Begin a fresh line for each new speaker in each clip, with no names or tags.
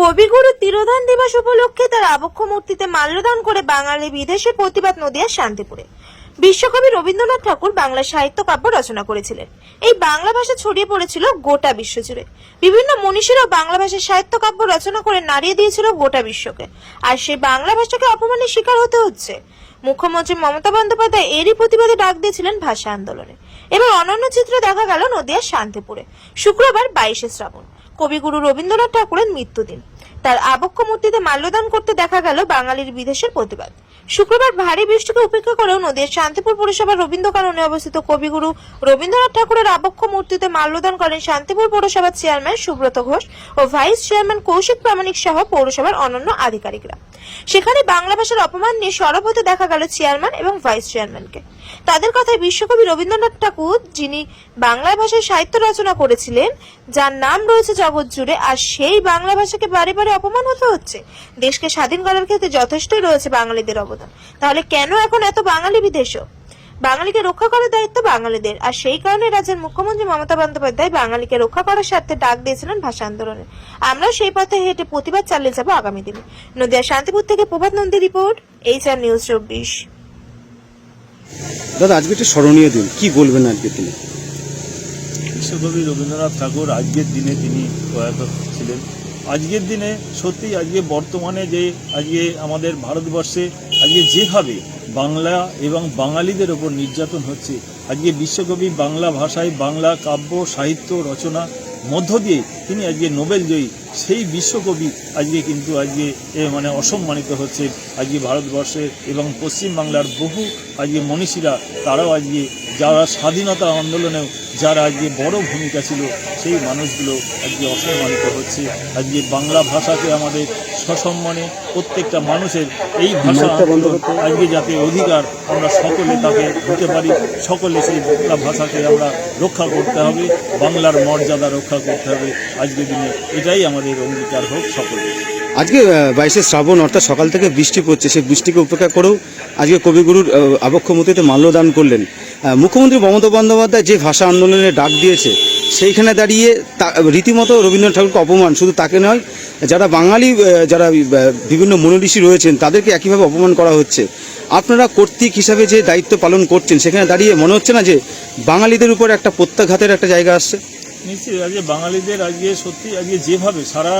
কবিগুরু তিরোধান দিবস উপলক্ষে তার আবক্ষ মূর্তিতে মাল্যদান করে বাঙালি বিদেশে প্রতিবাদ নদিয়া শান্তিপুরে। বিশ্বকবি রবীন্দ্রনাথ ঠাকুর বাংলা সাহিত্য কাব্য রচনা করেছিলেন। এই বাংলা ভাষা ছড়িয়ে পড়েছিল গোটা বিশ্ব জুড়ে বিভিন্ন মনীষীরাও বাংলা ভাষায় সাহিত্য কাব্য রচনা করে নাড়িয়ে দিয়েছিল গোটা বিশ্বকে। আর সেই বাংলা ভাষাকে অপমানের শিকার হতে হচ্ছে। মুখ্যমন্ত্রী মমতা বন্দ্যোপাধ্যায় এরই প্রতিবাদে ডাক দিয়েছিলেন ভাষা আন্দোলনে। এবার অনন্য চিত্র দেখা গেল নদিয়ার শান্তিপুরে। শুক্রবার বাইশে শ্রাবণ। কবিগুরু রবীন্দ্রনাথ ঠাকুরের মৃত্যুদিন। তার আবক্ষ মূর্তিতে মাল্যদান করতে দেখা গেল বাঙালির বিদেশের প্রতিবাদ। শুক্রবার ভারী বৃষ্টিকে উপেক্ষা করেও নদীর শান্তিপুর পৌরসভার রবীন্দ্র কাননে অবস্থিত কবিগুরু রবীন্দ্রনাথ ঠাকুরের আবক্ষ মূর্তিতে মাল্যদান করেন শান্তিপুর পৌরসভার চেয়ারম্যান সুব্রত ঘোষ ও ভাইস চেয়ারম্যান কৌশিক প্রামাণিক সহ পৌরসভার অন্যান্য আধিকারিকরা। সেখানে বাংলা ভাষার অপমান নিয়ে সরব হতে দেখা গেল চেয়ারম্যান এবং ভাইস চেয়ারম্যানকে। তাদের কথায় বিশ্বকবি রবীন্দ্রনাথ ঠাকুর, যিনি বাংলা ভাষায় সাহিত্য রচনা করেছিলেন, যার নাম রয়েছে জগৎ জুড়ে আর সেই বাংলা ভাষাকে বারে বারে অপমান হতে হচ্ছে? দেশকে স্বাধীন করার ক্ষেত্রে যথেষ্টই রয়েছে বাঙালিদের অবদান। তাহলে কেন এখন এত বাঙালি বিদেশও? বাঙালিকে রক্ষা করার দায়িত্ব বাঙালিদের। আর সেই কারণে রাজ্যের মুখ্যমন্ত্রী মমতা বন্দ্যোপাধ্যায় বাঙালিকে রক্ষা করার স্বার্থে ডাক দিয়েছিলেন ভাষা আন্দোলনে। আমরা সেই পথে হেঁটে প্রতিবাদ চালিয়ে যাব আগামী দিনে। নদিয়া শান্তিপুর থেকে Prabhat Nandi report H R news চব্বিশ।
দাদা আজকে একটা স্মরণীয় দিন। কি বলবেন আজকের দিনে
বিশ্বকবি রবীন্দ্রনাথ ঠাকুর আজকের দিনে তিনি প্রয়াত ছিলেন। আজকের দিনে সত্যি আজকে বর্তমানে যে আজকে আমাদের ভারতবর্ষে আজকে যেভাবে বাংলা এবং বাঙালিদের ওপর নির্যাতন হচ্ছে, আজকে বিশ্বকবি বাংলা ভাষায় বাংলা কাব্য, সাহিত্য, রচনা, মধ্য দিয়ে তিনি আজকে নোবেল জয়ী, সেই বিশ্বকবি আজকে কিন্তু আজকে মানে অসম্মানিত হচ্ছে আজকে ভারতবর্ষের এবং পশ্চিম বাংলার বহু আজকে মনীষীরা, তারাও আজকে যারা স্বাধীনতা আন্দোলনেও যারা আজকে বড় ভূমিকা ছিল সেই মানুষগুলো আজকে অসম্মানিত হচ্ছে। আজকে বাংলা ভাষাকে আমাদের সসম্মানে প্রত্যেকটা মানুষের এই ভাষা। আজকে যাতে অধিকার আমরা সকলে তাকে দিতে পারি সকলে সেই বাংলা ভাষাকে আমরা রক্ষা করতে হবে বাংলার মর্যাদা রক্ষা করতে হবে। আজকের দিনে এটাই আমাদের অঙ্গীকার হোক সকলে
আজকে বাইশে শ্রাবণ অর্থাৎ সকাল থেকে বৃষ্টি পড়ছে। সেই বৃষ্টিকে উপেক্ষা করেও আজকে কবিগুরুর আহ, আবক্ষ মূর্তিতে মাল্যদান করলেন। মুখ্যমন্ত্রী মমতা বন্দ্যোপাধ্যায় যে ভাষা আন্দোলনে ডাক দিয়েছে সেইখানে দাঁড়িয়ে রীতিমতো রবীন্দ্রনাথ ঠাকুরকে অপমান শুধু তাকে নয় যারা বাঙালি যারা বিভিন্ন মনীষী রয়েছেন তাদেরকে একইভাবে অপমান করা হচ্ছে। আপনারা কর্তৃক হিসাবে যে দায়িত্ব পালন করছেন সেখানে দাঁড়িয়ে মনে হচ্ছে না যে বাঙালিদের উপর একটা প্রত্যাঘাতের একটা জায়গা আসছে?
নিশ্চয়ই আজকে বাঙালিদের আজকে সত্যি আজকে যেভাবে সারা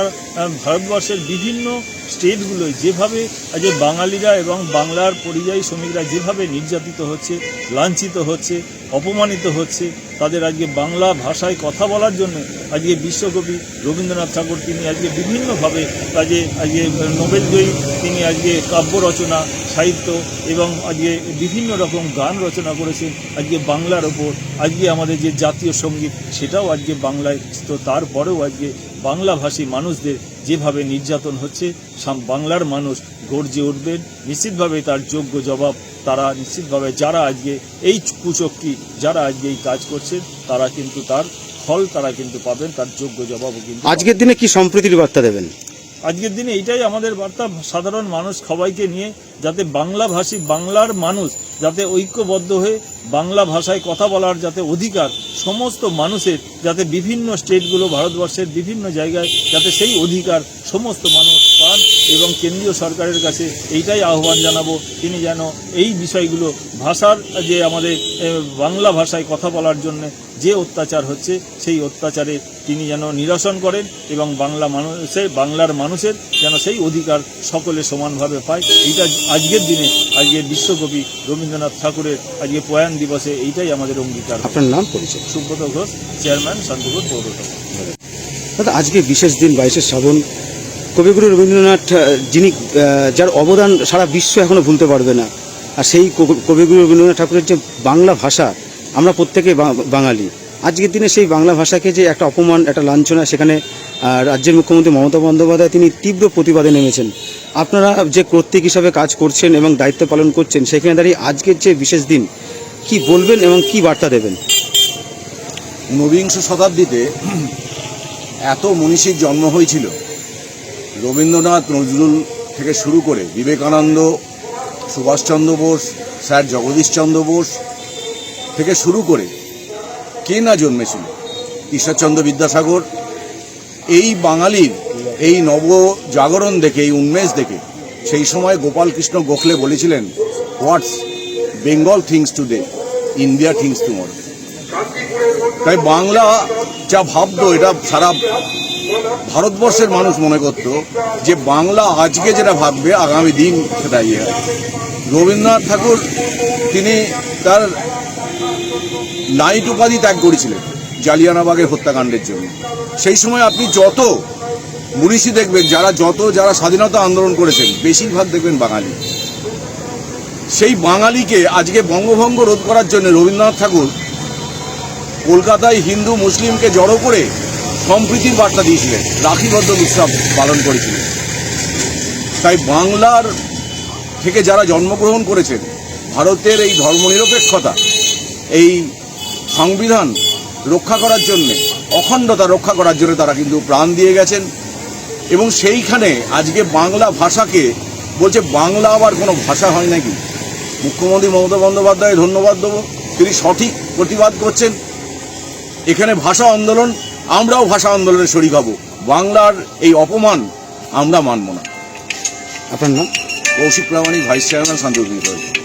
ভারতবর্ষের বিভিন্ন স্টেটগুলোয় যেভাবে আজকে বাঙালিরা এবং বাংলার পরিযায়ী শ্রমিকরা যেভাবে নির্যাতিত হচ্ছে, লাঞ্ছিত হচ্ছে, অপমানিত হচ্ছে তাদের আজকে বাংলা ভাষায় কথা বলার জন্য আজকে বিশ্বকবি রবীন্দ্রনাথ ঠাকুর, তিনি আজকে বিভিন্নভাবে কাজে আজকে নোবেল জয়ী, তিনি আজকে কাব্য রচনা, সাহিত্য এবং আজকে বিভিন্ন রকম গান রচনা করেছেন আজকে বাংলার ওপর। আজকে আমাদের যে জাতীয় সংগীত, সেটাও আজকে বাংলায়, তো তারপরেও আজকে বাংলাভাষী মানুষদের যেভাবে নির্যাতন হচ্ছে বাংলার মানুষ গর্জে উঠবেন নিশ্চিতভাবে তার যোগ্য জবাব তারা, নিশ্চিতভাবে যারা আজকে এই কুচক্রি যারা আজকে এই কাজ করছে, তারা কিন্তু তার ফল তারা কিন্তু পাবেন, তার যোগ্য জবাবও কিন্তু
আজকের দিনে কি সম্প্রীতির বার্তা দেবেন?
আজকের দিনে এইটাই আমাদের বার্তা, সাধারণ মানুষ সবাইকে নিয়ে যাতে বাংলা ভাষী বাংলার মানুষ যাতে ঐক্যবদ্ধ হয়ে বাংলা ভাষায় কথা বলার যাতে অধিকার সমস্ত মানুষের, যাতে বিভিন্ন স্টেটগুলো ভারতবর্ষের বিভিন্ন জায়গায় যাতে সেই অধিকার সমস্ত মানুষ পান এবং কেন্দ্রীয় সরকারের কাছে এইটাই আহ্বান জানাব, তিনি যেন এই বিষয়গুলো ভাষার যে আমাদের বাংলা ভাষায় কথা বলার জন্য যে অত্যাচার হচ্ছে সেই অত্যাচারে তিনি যেন নিরসন করেন এবং বাংলা মানুষের বাংলার মানুষের যেন সেই অধিকার সকলে সমানভাবে পায়। এইটা আজকের দিনে আজকের বিশ্বকবি রবীন্দ্রনাথ ঠাকুরের আজকে প্রয়াণ দিবসে এইটাই আমাদের অঙ্গীকার।
আপনার নাম পরিচয়?
সুব্রত ঘোষ চেয়ারম্যান শান্তিপুর পৌরসভা।
দাদা আজকে বিশেষ দিন বাইশে শ্রাবণ। কবিগুরু রবীন্দ্রনাথ যিনি যার অবদান সারা বিশ্ব এখনও ভুলতে পারবে না। আর সেই কবি- কবিগুরু রবীন্দ্রনাথ ঠাকুরের যে বাংলা ভাষা আমরা প্রত্যেকে বাঙালি। আজকের দিনে সেই বাংলা ভাষাকে যে একটা অপমান, একটা লাঞ্ছনা সেখানে রাজ্যের মুখ্যমন্ত্রী মমতা বন্দ্যোপাধ্যায় তিনি তীব্র প্রতিবাদে নেমেছেন। আপনারা যে কর্তৃক হিসাবে কাজ করছেন এবং দায়িত্ব পালন করছেন, সেখানে দাঁড়িয়ে আজকের যে বিশেষ দিন, কি বলবেন এবং কি বার্তা দেবেন?
ঊনবিংশ শতাব্দীতে এত মনীষীর জন্ম হয়েছিল। রবীন্দ্রনাথ নজরুল থেকে শুরু করে বিবেকানন্দ, সুভাষচন্দ্র বোস, স্যার জগদীশচন্দ্র বোস থেকে শুরু করে কে না জন্মেছিল? ঈশ্বরচন্দ্র বিদ্যাসাগর, এই বাঙালির এই নব জাগরণ দেখে, এই উন্মেষ দেখে, সেই সময় গোপাল কৃষ্ণ গোখলে বলেছিলেন what's Bengal thinks today India thinks tomorrow তাই বাংলা যা ভাবতো, এটা সারা ভারতবর্ষের মানুষ মনে করত যে বাংলা আজকে যেটা ভাববে, আগামী দিন সেটা ইয়ে রবীন্দ্রনাথ ঠাকুর, তিনি তার নাইট উপাধি ত্যাগ করেছিলেন জালিয়ানাবাগের হত্যাকাণ্ডের জন্য। সেই সময় আপনি যত মুনিষি দেখবেন, যারা যত, যারা স্বাধীনতা আন্দোলন করেছেন, বেশিরভাগ দেখবেন বাঙালি। সেই বাঙালিকে আজকে বঙ্গভঙ্গ রোধ করার জন্য রবীন্দ্রনাথ ঠাকুর কলকাতায় হিন্দু মুসলিমকে জড়ো করে সম্প্রীতির বার্তা দিয়েছিলেন, রাখিবদ্ধ উৎসব পালন করেছিলেন। তাই বাংলার থেকে যারা জন্মগ্রহণ করেছেন, ভারতের এই ধর্মনিরপেক্ষতা এই সংবিধান রক্ষা করার জন্যে অখণ্ডতা রক্ষা করার জন্য তারা কিন্তু প্রাণ দিয়ে গেছেন। এবং সেইখানে আজকে বাংলা ভাষাকে বলছে বাংলা আবার কোনো ভাষা হয় নাকি? মুখ্যমন্ত্রী মমতা বন্দ্যোপাধ্যায় ধন্যবাদ দেবো। তিনি সঠিক প্রতিবাদ করছেন। এখানে ভাষা আন্দোলন আমরাও ভাষা আন্দোলনে শরিক হব। বাংলার এই অপমান আমরা মানব না।
আপনার নাম?
Kaushik Pramanik vice chairman Shantipur